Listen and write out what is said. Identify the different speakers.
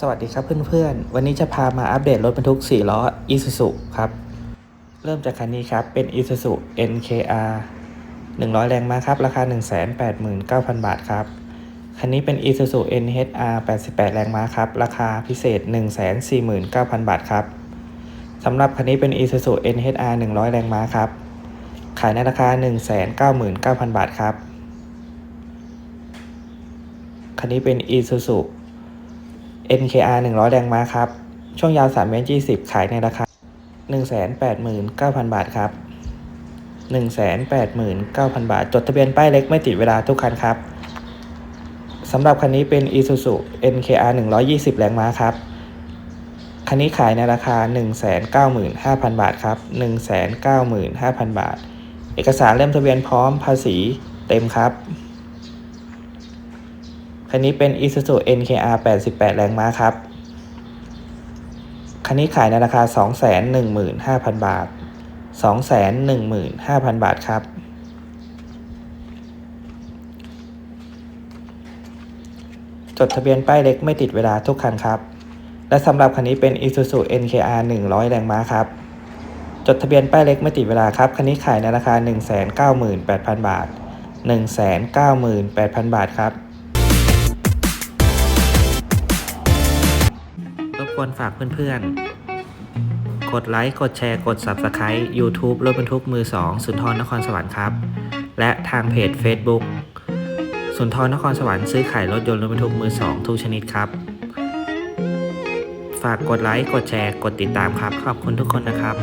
Speaker 1: สวัสดีครับเพื่อนๆ วันนี้จะพามาอัปเดตรถบรรทุก 4 ล้อ Isuzu ครับ เริ่มจากคันนี้ครับ เป็น Isuzu NKR 100 แรงม้าครับ ราคา 189,000 บาทครับ คันนี้เป็น Isuzu NHR 88 แรงม้าครับ ราคาพิเศษ 149,000 บาทครับ สำหรับคันนี้เป็น Isuzu NHR 100 แรงม้าครับ ขายในราคา 199,000 บาทครับ คันนี้เป็น Isuzu NKR 100 แรงม้าครับ ช่วงยาว3เมตร20 ขายในราคา 189,000 บาทครับ 189,000 บาท จดทะเบียนป้ายเล็กไม่ติดเวลาทุกคันครับสำหรับคันนี้เป็น Isuzu NKR 120 แรงม้าครับ คันนี้ขายในราคา 195,000 บาทครับ 195,000 บาท เอกสารเล่มทะเบียนพร้อมภาษีเต็มครับ คันนี้เป็น Isuzu NKR 88 แรงม้าครับ คันนี้ขายในราคา 215,000 บาท 215,000 บาทครับ จดทะเบียนป้ายเล็กไม่ติดเวลาทุกคันครับ และสำหรับคันนี้เป็น Isuzu NKR 100 แรงม้าครับ จดทะเบียนป้ายเล็กไม่ติดเวลาครับ คันนี้ขายในราคา 198,000 บาท 198,000 บาทครับ ควรฝากเพื่อนๆ กดไลค์ กดแชร์ กด Subscribe YouTube รถบรรทุกมือ2สุนทรนครสวรรค์ครับ และทางเพจ Facebook สุนทรนครสวรรค์ซื้อขายรถยนต์รถบรรทุกมือ2ทุกชนิดครับ ฝากกดไลค์ กดแชร์ กดติดตามครับ ขอบคุณทุกคนนะครับ